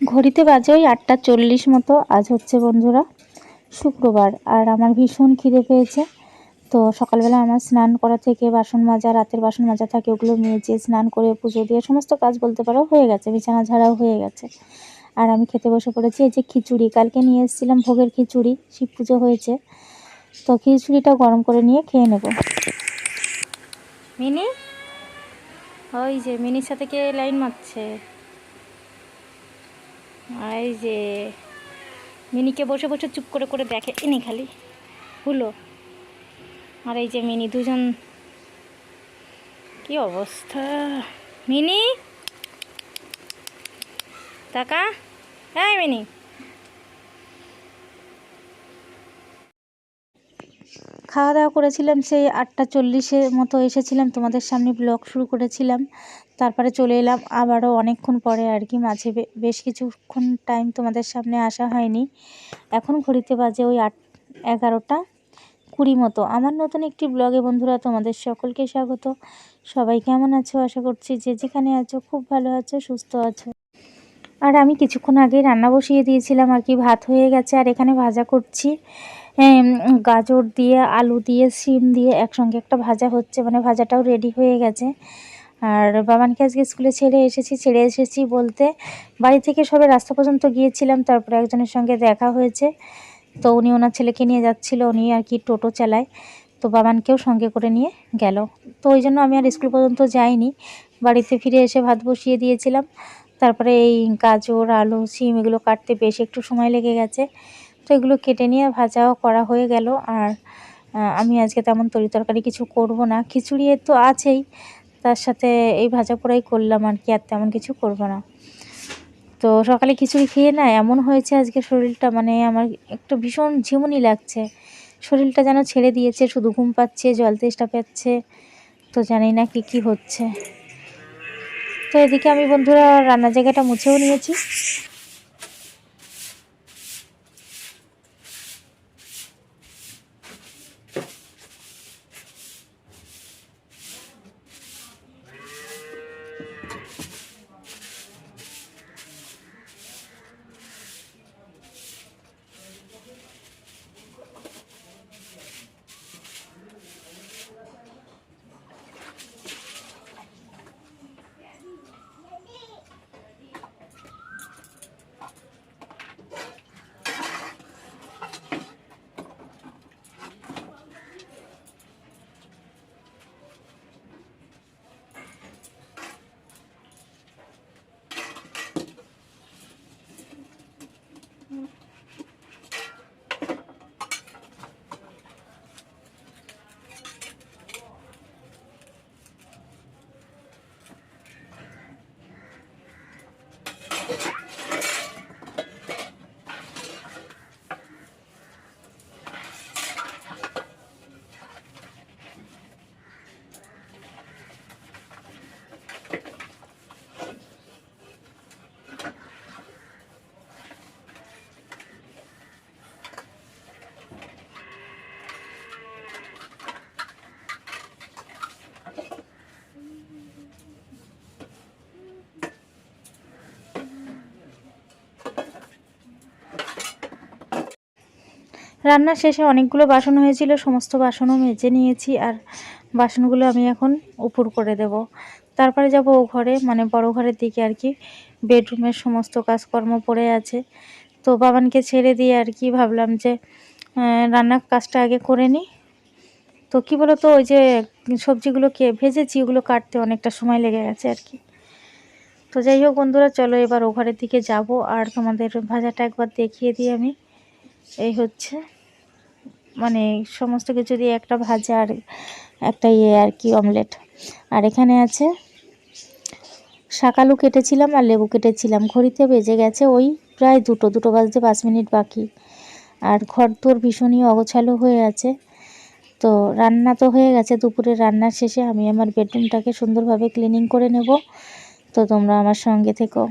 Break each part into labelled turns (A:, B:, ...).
A: ঘড়িতে বাজে ওই আটটা চল্লিশ মতো। আজ হচ্ছে বন্ধুরা শুক্রবার, আর আমার ভীষণ খিদে পেয়েছে। তো সকালবেলা আমার স্নান করা থেকে, বাসন মাজা, রাতের বাসন মাজা থাকে, ওগুলো মেজে স্নান করে পুজো দিয়ে সমস্ত কাজ বলতে পারো হয়ে গেছে, বিছানা ঝাড়াও হয়ে গেছে। আর আমি খেতে বসে পড়েছি, এই যে খিচুড়ি, কালকে নিয়ে এসেছিলাম ভোগের খিচুড়ি, শিব পুজো হয়েছে। তো খিচুড়িটা গরম করে নিয়ে খেয়ে নেব। মিনি? ওই যে মিনির সাথে কে লাইন মারছে? এই যে, মিনিকে বসে বসে চুপ করে করে দেখে ইনি খালি, হুলো। আর এই যে মিনি, দুজন। কি অবস্থা? মিনি? টাকা হ্যাঁ মিনি। খাওয়া দাওয়া করেছিলাম, সেই আটটা চল্লিশের মতো এসেছিলাম, তোমাদের সামনে ব্লগ শুরু করেছিলাম। তারপরে চলে এলাম আবারও অনেকক্ষণ পরে আর কি, মাঝে বেশ কিছুক্ষণ টাইম তোমাদের সামনে আসা হয়নি। এখন ঘড়িতে বাজে ওই আট এগারোটা কুড়ি মতো। আমার নতুন একটি ব্লগে বন্ধুরা তোমাদের সকলকে স্বাগত। সবাই কেমন আছো? আশা করছি যে যেখানে আছো খুব ভালো আছো, সুস্থ আছো। আর আমি কিছুক্ষণ আগে রান্না বসিয়ে দিয়েছিলাম, আর কি ভাত হয়ে গেছে, আর এখানে ভাজা করছি। গাজর দিয়ে, আলু দিয়ে সিম দিয়ে একসঙ্গে একটা ভাজা হচ্ছে। মানে ভাজাটাও রেডি হয়ে গেছে। আর বাবানকে আজকে স্কুলে ছেড়ে এসেছি ছেড়ে এসেছি বলতে বাড়ি থেকে সবে রাস্তা পর্যন্ত গিয়েছিলাম, তারপরে একজনের সঙ্গে দেখা হয়েছে। তো উনি ওনার ছেলেকে নিয়ে যাচ্ছিল, উনি আর কি টোটো চালায়। তো বাবানকেও সঙ্গে করে নিয়ে গেল। তো ওই জন্য আমি আর স্কুল পর্যন্ত যাইনি। বাড়িতে ফিরে এসে ভাত বসিয়ে দিয়েছিলাম। তারপরে এই গাজর, আলু সিম এগুলো কাটতে বেশ একটু সময় লেগে গেছে। তো এগুলো কেটে নিয়ে ভাজাও করা হয়ে গেল। আর আমি আজকে তেমন তরি তরকারি কিছু করব না। খিচুড়ি তো আছেই, তার সাথে এই ভাজা পোড়াই করলাম আর কি, আর তেমন কিছু করব না। তো সকালে খিচুড়ি খেয়ে না এমন হয়েছে আজকে শরীরটা মানে আমার একটু ভীষণ ঝিমুনি লাগছে। শরীরটা যেন ছেড়ে দিয়েছে, শুধু ঘুম পাচ্ছে, জল তেষ্টা পাচ্ছে, তো জানি না কি কি হচ্ছে। তো এদিকে আমি বন্ধুরা রান্নার জায়গাটা মুছেও নিয়েছি। রান্না শেষে অনেকগুলো বাসন হয়েছিল, সমস্ত বাসনও মেজে নিয়েছি আর বাসনগুলো আমি এখন উপর করে দেব। তারপরে যাব ও ঘরে মানে বড় ঘরের দিকে আর কি। বেডরুমের সমস্ত কাজকর্ম পড়ে আছে। তো বাবানকে ছেড়ে দিয়ে আর কি ভাবলাম যে রান্নার কাজটা আগে করে নিই। তো কি বলো তো ওই যে সবজিগুলো কে, ভেজেছি, ওগুলো কাটতে অনেকটা সময় লেগে গেছে আর কি। তো যাই হোক বন্ধুরা, চলো এবার ও ঘরের দিকে যাব। আর তোমাদের ভাজাটা একবার দেখিয়ে দিই আমি। এই হচ্ছে। মানে সমস্ত কিছু দিয়ে একটা ভাজা আর একটা ইয়ে আর কি অমলেট আর এখানে আছে শাকালু কেটেছিলাম আর লেবু কেটেছিলাম। ঘড়িতে বেজে গেছে ওই প্রায় দুটো দুটো বাজতে পাঁচ মিনিট বাকি। আর ঘর তোর ভীষণই অগোছালো হয়ে আছে। তো রান্না তো হয়ে গেছে দুপুরে রান্নার শেষে আমি আমার বেডরুমটাকে সুন্দরভাবে ক্লিনিং করে নেব। তো তোমরা আমার সঙ্গে থেকো।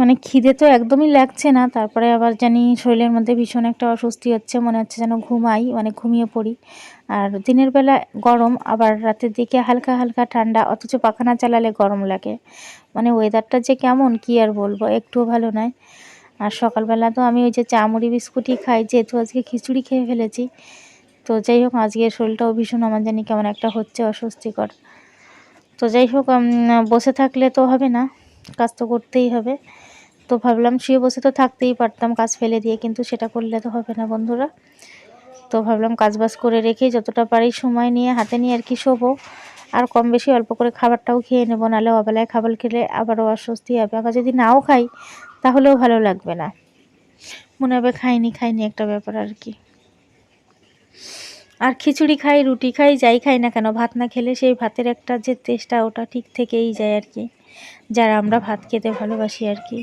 A: মানে খিদে তো একদমই লাগছে না, তারপরে আবার জানি শরীরের মধ্যে ভীষণ একটা অস্বস্তি হচ্ছে, মনে হচ্ছে যেন ঘুমাই মানে ঘুমিয়ে পড়ি। আর দিনের বেলা গরম, আবার রাতের দিকে হালকা হালকা ঠান্ডা, অথচ পাখানা চালালে গরম লাগে। মানে ওয়েদারটা যে কেমন, কি আর বলব, একটুও ভালো নয়। আর সকালবেলা তো আমি ওই যে চা, মুড়ি, বিস্কুটই খাই, যেহেতু আজকে খিচুড়ি খেয়ে ফেলেছি। তো যাই হোক, আজকে শরীরটাও ভীষণ আমার জানি কেমন একটা হচ্ছে অস্বস্তিকর। তো যাই হোক বসে থাকলে তো হবে না, কাজ তো করতেই হবে। তো ভাবলাম শুয়ে বসে তো থাকতেই পারতাম, কাজ ফেলে দিয়ে, কিন্তু সেটা করলে তো হবে না বন্ধুরা। তো ভাবলাম কাজ বাজ করে রেখে যতটা পারি সময় নিয়ে হাতে নিয়ে আর কি শোবো। আর কম বেশি অল্প করে খাবারটাও খেয়ে নেব, নাহলে অবেলায় খাবার খেলে আবারও অস্বস্তি হবে। আবার যদি নাও খাই, তাহলেও ভালো লাগবে না। মনে হবে খাইনি খাইনি একটা ব্যাপার আর কি। আর খিচুড়ি খাই, রুটি খাই, যাই খাই না কেন, ভাত না খেলে সেই ভাতের একটা যে টেস্টটা ওটা ঠিক থেকেই যায় আর কি। যারা আমরা ভাত খেতে ভালোবাসি আর কি।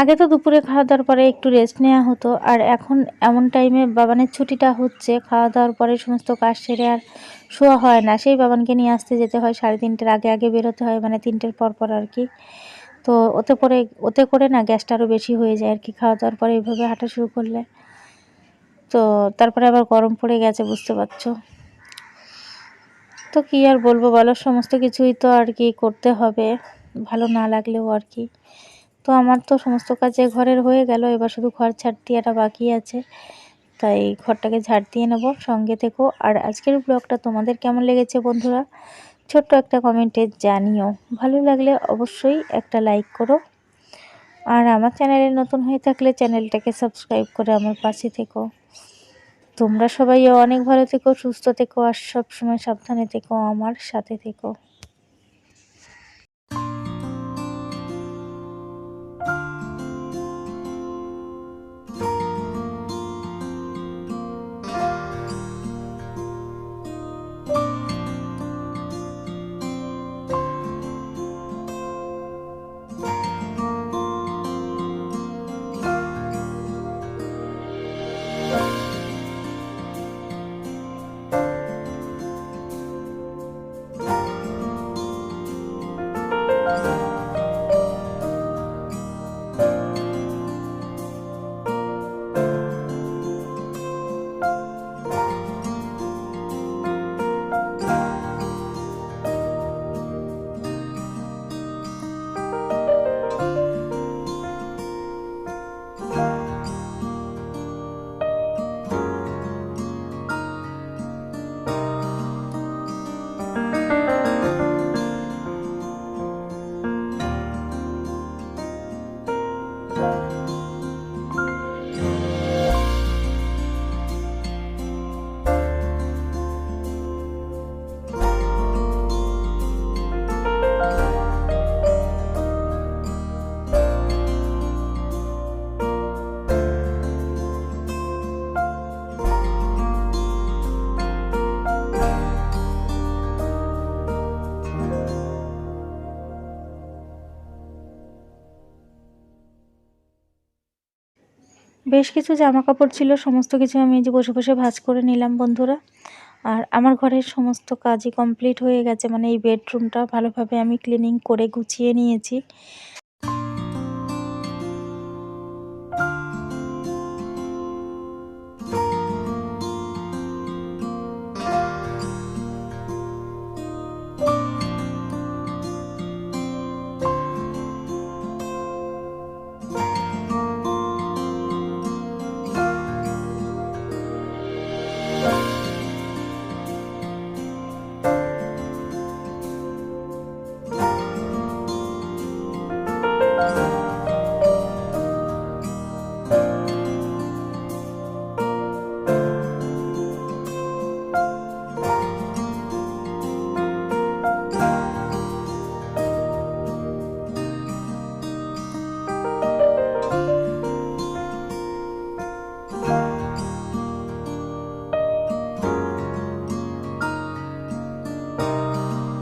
A: আগে তো দুপুরে খাওয়া দাওয়ার পরে একটু রেস্ট নেওয়া হতো। আর এখন এমন টাইমে বাবানের ছুটিটা হচ্ছে, খাওয়া দাওয়ার পরে সমস্ত কাজ সেরে আর শোয়া হয় না। সেই বাবানকে নিয়ে আসতে যেতে হয়, সাড়ে তিনটের আগে আগে বেরোতে হয় মানে তিনটের পর পর আর কি। তো ওতে পরে, ওতে করে না গ্যাসটা আরও বেশি হয়ে যায় আর কি, খাওয়া দাওয়ার পরে এইভাবে হাঁটা শুরু করলে। তো তারপরে আবার গরম পড়ে গেছে, বুঝতে পারছ? তো কী আর বলব বলো, সমস্ত কিছুই তো আর কি করতে হবে, ভালো না লাগলেও আর কি। তো আমার তো সমস্ত কাজে ঘরের হয়ে গেল, এবার শুধু ঘর ছাড় দিয়েটা বাকি আছে। তাই ঘরটাকে ঝাড় দিয়ে নেব, সঙ্গে থেকো। আর আজকের ব্লগটা তোমাদের কেমন লেগেছে বন্ধুরা, ছোট্ট একটা কমেন্টে জানিও। ভালো লাগলে অবশ্যই একটা লাইক করো। আর আমার চ্যানেলে নতুন হয়ে থাকলে চ্যানেলটাকে সাবস্ক্রাইব করে আমার পাশে থেকো। তোমরা সবাই অনেক ভালো থেকো, সুস্থ থেকো, আর সবসময় সাবধানে থেকো, আমার সাথে থেকো। বেশ কিছু জামা কাপড় ছিল, সমস্ত কিছু আমি যে বসে বসে ভাজ করে নিলাম বন্ধুরা। আর আমার ঘরের সমস্ত কাজই কমপ্লিট হয়ে গেছে মানে এই বেডরুমটা ভালোভাবে আমি ক্লিনিং করে গুছিয়ে নিয়েছি।